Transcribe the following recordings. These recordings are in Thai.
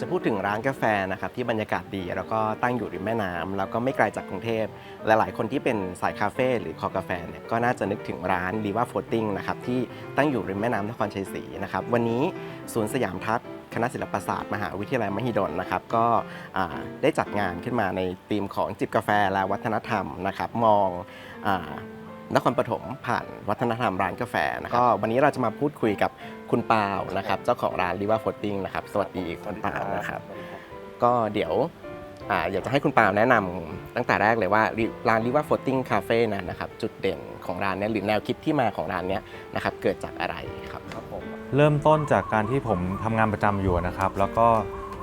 จะพูดถึงร้านกาแฟนะครับที่บรรยากาศดี แล้วก็ตั้งอยู่ริมแม่น้ำแล้วก็ไม่ไกลจากกรุงเทพและหลายคนที่เป็นสายคาเฟ่หรือคอกาแฟเนี่ยก็น่าจะนึกถึงร้านรีว่าโฟติ้งนะครับที่ตั้งอยู่ริมแม่น้ำนครชัยศรีนะครับวันนี้ศูนย์สยามทัศน์คณะศิลปศาสตร์มหาวิทยาลัยมหิดลนะครับก็ได้จัดงานขึ้นมาในธีมของจิบกาแฟและวัฒนธรรมนะครับมองอ นครปฐมผ่านวัฒนธรรมร้านกาแฟนะครับก็วันนี้เราจะมาพูดคุยกับคุณปาวนะครับเจ้าของร้านรีว่าโฟติ้งนะครับสวัสดีคุณปาวนะครับ ก็เดี๋ยวอาอยากจะให้คุณปาวแนะนำตั้งแต่แรกเลยว่าร้านริว่าโฟติ้งคาเฟ่นั้นนะครับจุดเด่นของร้านเนี้ยหรือแนวคิดที่มาของร้านเนี้ยนะครับเกิดจากอะไรครับครับผมเริ่มต้นจากการที่ผมทำงานประจำอยู่นะครับ แล้วก็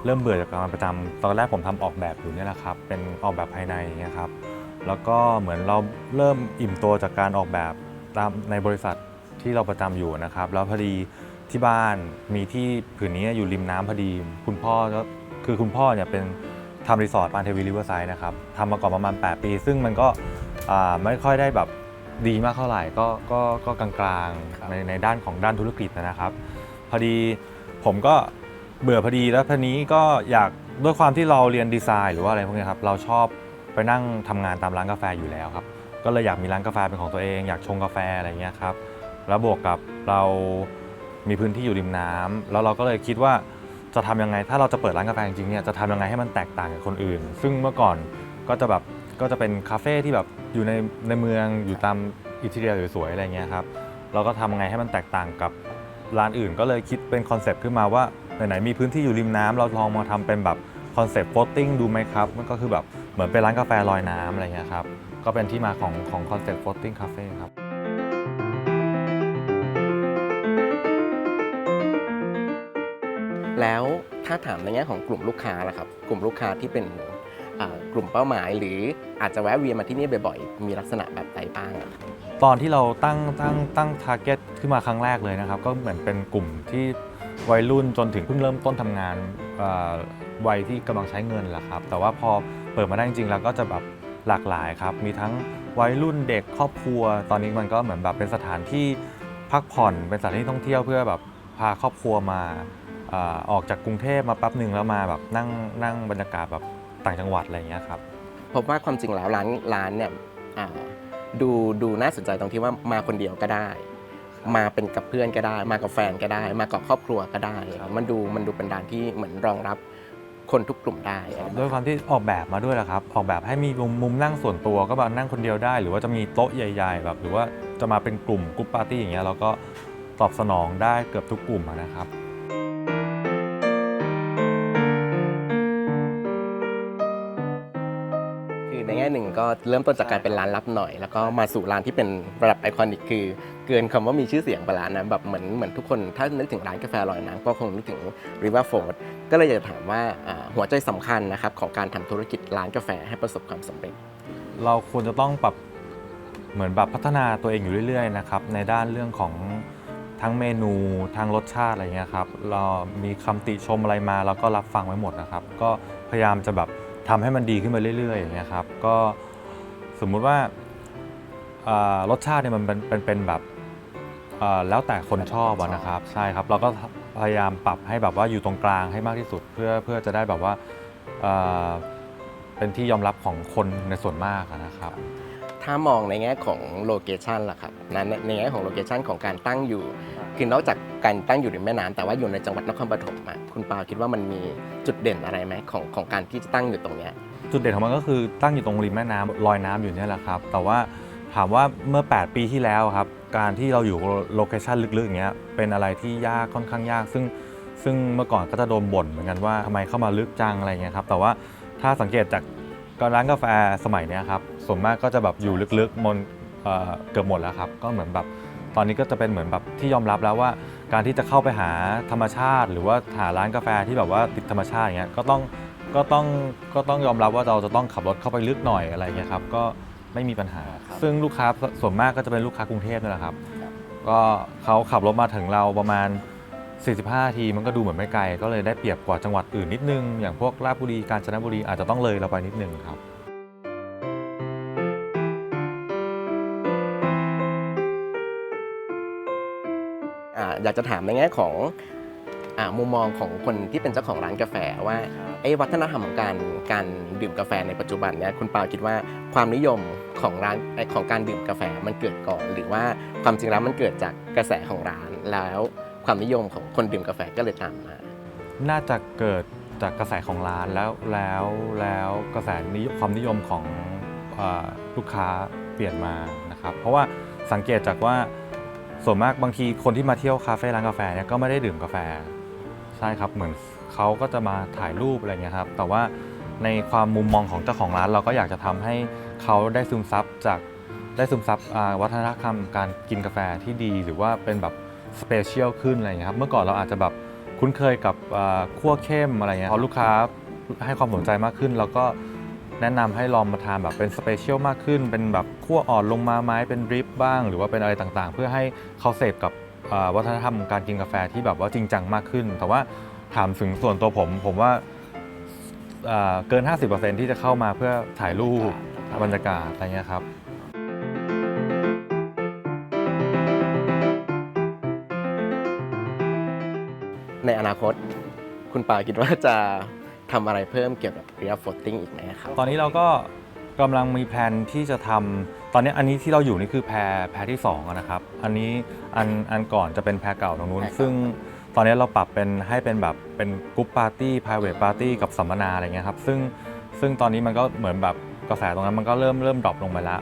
เริ่มเบื่อจากงานประจำตอนแรกผมทำออกแบบอยู่เนี่ยแหละครับเป็นออกแบบภายในอย่างเงี้ยครับ แล้วก็เหมือนเราเริ่มอิ่มตัวจากการออกแบบตามในบริษัทที่เราประจำอยู่นะครับ แล้วพอดีที่บ้านมีที่ผืนนี้อยู่ริมน้ำพอดี คุณพ่อก็คือคุณพ่อเนี่ยเป็นทำรีสอร์ทปานเทวีริเวอร์ไซด์นะครับทำมาก่อนประมาณ 8 ปี ซึ่งมันก็อ่าไม่ค่อยได้แบบดีมากเท่าไหร่ก็ก็ก็กลางๆในในด้านของด้านธุรกิจนะครับ พอดีผมก็เบื่อพอดีแล้วพอนี้ก็อยากด้วยความที่เราเรียนดีไซน์ หรือว่าอะไรพวกนี้ครับเราชอบ ไปนั่งทำงานตามร้านกาแฟอยู่แล้วครับ ก็เลยอยากมีร้านกาแฟเป็นของตัวเอง อยากชงกาแฟอะไรเงี้ยครับแล้วบวกกับเรามีพื้นที่อยู่ริมน้ำแล้วเราก็เลยคิดว่าจะทำยังไง ถ้าเราจะเปิดร้านกาแฟจริงๆเนี่ยจะทำยังไงให้มันแตกต่างกับคนอื่น ซึ่งเมื่อก่อนก็จะแบบก็จะเป็นคาเฟ่ที่แบบอยู่ในในเมืองอยู่ตามอินทีเรียสวยๆอะไรเงี้ยครับเราก็ทำยังไงให้มันแตกต่างกับร้านอื่น ก็เลยคิดเป็นคอนเซปต์ขึ้นมาว่าไหนๆมีพื้นที่อยู่ริมน้ำเราลองมาทำเป็นแบบคอนเซปต์โฟตติ้งดูไหมครับมันก็คือแบบ เหมือนเป็นร้านกาแฟลอยน้ำอะไรเงี้ยครับก็เป็นที่มาของของคอนเซปต์โฟตติ้งคาเฟ่ครับแล้วถ้าถามในแง่ของกลุ่มลูกค้าล่ะครับ กลุ่มลูกค้าที่เป็นอ่ากลุ่มเป้าหมาย หรืออาจจะแวะเวียนมาที่นี่บ่อยๆ มีลักษณะแบบใดบ้างอะครับตอนที่เราตั้งตั้งตั้งทาร์เก็ตขึ้นมาครั้งแรกเลยนะครับ ก็เหมือนเป็นกลุ่มที่วัยรุ่นจนถึงเพิ่งเริ่มต้นทำงานเอ่อวัยที่กำลังใช้เงินแหละครับ แต่ว่าพอ เปิดมาได้จริงๆ แล้วก็จะแบบหลากหลายครับ มีทั้งวัยรุ่นเด็กครอบครัว ตอนนี้มันก็เหมือนแบบเป็นสถานที่พักผ่อน เป็นสถานที่ท่องเที่ยวเพื่อแบบพาครอบครัวมาออกจากกรุงเทพมาแป๊บหนึ่งแล้วมาแบบนั่งนั่งบรรยากาศแบบต่างจังหวัดอะไรอย่างเงี้ยครับพบว่าความจริงแล้วร้านร้านเนี่ยดูดูน่าสนใจตรงที่ว่ามาคนเดียวก็ได้ มาเป็นกับเพื่อนก็ได้ มากับแฟนก็ได้ มากับครอบครัวก็ได้ มันดูมันดูเป็นร้านที่เหมือนรองรับ คนทุกกลุ่มได้อะไรแบบด้วยความที่ออกแบบมาด้วยแหละครับ ออกแบบให้มีมุมมุมนั่งส่วนตัวก็แบบนั่งคนเดียวได้ หรือว่าจะมีโต๊ะใหญ่ ๆ แบบ หรือว่าจะมาเป็นกลุ่มกรุ๊ปปาร์ตี้อย่างเงี้ยเราก็ตอบสนองได้เกือบทุกกลุ่มอะนะครับ ก็เริ่มต้นจากการเป็นร้านลับหน่อย แล้วก็มาสู่ร้านที่เป็นระดับไอคอนิกคือ เกินคำว่ามีชื่อเสียงไปแล้วนะแบบเหมือนเหมือนทุกคนถ้านึกถึงร้านกาแฟลอยน้ำก็คงนึกถึง River f o r d ก็เลยอยากจะถามว่าอ่าหัวใจสำคัญนะครับของการทำธุรกิจร้านกาแฟให้ประสบความสำเร็จ เราควรจะต้องปรับเหมือนแบบพัฒนาตัวเองอยู่เรื่อยๆนะครับในด้านเรื่องของทั้งเมนูทั้งรสชาติอะไรเงี้ยครับเรามีคำติชมอะไรมาเราก็รับฟังไว้หมดนะครับ ก็พยายามจะแบบ ทำให้มันดีขึ้นมาเรื่อยๆอย่างเงี้ยครับก็สมมุติว่ารสชาติเนี่ยมันเป็นเป็นปนแบบแล้วแต่คนชอบอะนะครับ ใช่ครับ เราก็พยายามปรับให้แบบว่าอยู่ตรงกลางให้มากที่สุดเพื่อเพื่อจะได้แบบว่าเป็นที่ยอมรับของคนในส่วนมากนะครับ ถ้ามองในแง่ของโลเคชันล่ะครับนั้นในแง่ของโลเคชันของการตั้งอยู่ คือนอกจากการตั้งอยู่ริมแม่น้ำแต่ว่าอยู่ในจังหวัดนครปฐมอะคุณปาคิดว่ามันมีจุดเด่นอะไรไหมของของการที่จะตั้งอยู่ตรงเนี้ยจุดเด่นของมันก็คือตั้งอยู่ตรงริมแม่น้ำลอยน้ำอยู่เนี่ยแหละครับ แต่ว่าถามว่าเมื่อ 8 ปีที่แล้วครับ การที่เราอยู่โลเคชันลึกๆอย่างเงี้ยเป็นอะไรที่ยากค่อนข้างยาก ซึ่งซึ่งเมื่อก่อนก็จะโดนบ่นเหมือนกันว่าทำไมเข้ามาลึกจังอะไรเงี้ยครับแต่ว่าถ้าสังเกตจาก ร้านกาแฟสมัยเนี้ยครับส่วนมากก็จะแบบอยู่ลึกๆมนเอ่อเกือบหมดแล้วครับ ก็เหมือนแบบตอนนี้ก็จะเป็นเหมือนแบบที่ยอมรับแล้วว่า การที่จะเข้าไปหาธรรมชาติ หรือว่าหาร้านกาแฟที่แบบว่าติดธรรมชาติอย่างเงี้ยก็ต้องก็ต้องก็ต้องยอมรับว่าเราจะต้องขับรถเข้าไปลึกหน่อยอะไรเงี้ยครับก็ไม่มีปัญหา ครับ ซึ่งลูกค้าส่วนมากก็จะเป็นลูกค้ากรุงเทพนี่แหละครับ ก็เขาขับรถมาถึงเราประมาณ 45นาทีมันก็ดูเหมือนไม่ไกล ก็เลยได้เปรียบกว่าจังหวัดอื่นนิดนึง อย่างพวกราชบุรีกาญจนบุรีอาจจะต้องเลยเราไปนิดนึงครับอ่าอยากจะถามในแง่ของออ่ามุมมองของคนที่เป็นเจ้าของร้านกาแฟว่าไอ้วัฒนธรรมของการการดื่มกาแฟในปัจจุบันเนี่ยคุณปาคิดว่าความนิยมของร้านเอ่อของการดื่มกาแฟมันเกิดก่อน หรือว่าความจริงแล้วมันเกิดจากกระแสของร้านแล้ว ความนิยมของคนดื่มกาแฟก็เลยตามมา น่าจะเกิดจากกระแสของร้านแล้วแล้วแล้วกระแสนิยมความนิยมของเออลูกค้าเปลี่ยนมานะครับเพราะว่าสังเกตจากว่าส่วนมากบางทีคนที่มาเที่ยวคาเฟ่ร้านกาแฟเนี่ยก็ไม่ได้ดื่มกาแฟใช่ครับเหมือนเขาก็จะมาถ่ายรูปอะไรเงี้ยครับแต่ว่าในความมุมมองของเจ้าของร้าน เราก็อยากจะทำให้เขาได้ซึมซับจากได้ซึมซับอ่าวัฒนธรรมการกินกาแฟที่ดี หรือว่าเป็นแบบ สเปเชียลขึ้นอะไรเงี้ยครับ เมื่อก่อนเราอาจจะแบบคุ้นเคยกับเอ่อคั่วเข้มอะไรเงี้ยพอลูกค้าให้ความสนใจมากขึ้น เราก็แนะนำให้ลองมาทานแบบเป็นสเปเชียลมากขึ้น เป็นแบบคั่วอ่อนลงมาไหมเป็นดริปบ้าง หรือว่าเป็นอะไรต่างๆ เพื่อให้เขาเสพกับเอ่อวัฒนธรรมการกินกาแฟที่แบบว่าจริงจังมากขึ้น แต่ว่าถามถึงส่วนตัวผมผมว่าเอ่อเกิน 50%ที่จะเข้ามาเพื่อถ่ายรูปบรรยากาศอะไรเงี้ยครับ ในอนาคต คุณปาคิดว่าจะทำอะไรเพิ่มเกี่ยวกับเรีย f ฟ o ติ้งอีกไหมครับ ตอนนี้เราก็กำลังมีแผนที่จะทำตอนนี้อันนี้ที่เราอยู่นี่คือแพรแพรที่2อะนะครับ อันนี้อันอันก่อนจะเป็นแพรเก่าตรงนู้น แพรเก่า ซึ่งตอนนี้เราปรับเป็นให้เป็นแบบเป็นกรุ๊ปปาร์ตี้ private party กับสัมมนาอะไรเงี้ยครับ ซึ่งซึ่งตอนนี้มันก็เหมือนแบบกระแสตรงนั้นมันก็เริ่มเริ่มดรอปลงไปแล้ว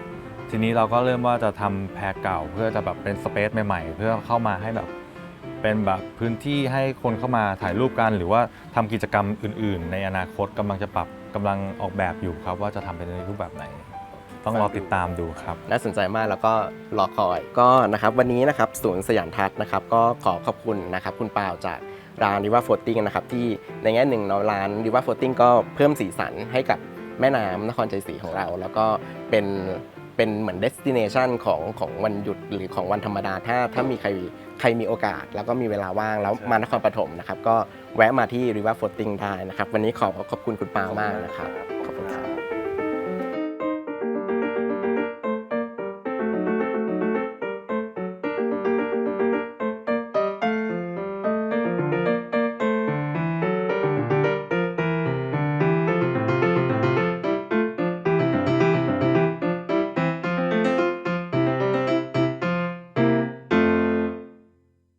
ทีนี้เราก็เริ่มว่าจะทำแพรเก่าเพื่อจะแบบเป็นสเปซใหม่ๆ เพื่อเข้ามาให้แบบ เป็นแบบพื้นที่ให้คนเข้ามาถ่ายรูปกัน หรือว่าทำกิจกรรมอื่น ๆ ในอนาคตกำลังจะปรับกำลังออกแบบอยู่ครับ ว่าจะทำเป็นในรูปแบบไหน ต้องรอติดตามดูครับ น่าสนใจมากแล้วก็รอคอยก็นะครับวันนี้นะครับศูนย์สยามทัศน์นะครับก็ขอขอบคุณนะครับคุณปาวจากร้านริว่าโฟติ้งนะครับที่ในแง่หนึ่งเนาะร้านริว่าโฟติ้งก็เพิ่มสีสันให้กับแม่น้ำนครชัยศรีของเรา แล้วก็เป็นเป็นเหมือนเดสติเนชันของของวันหยุดหรือของวันธรรมดาถ้าถ้ามีใคร ใครมีโอกาสแล้วก็มีเวลาว่างแล้วมานครปฐมนะครับก็แวะมาที่ริว่าโฟติ้งได้นะครับ วันนี้ขอขอบคุณคุณปาวมากนะครับขอบ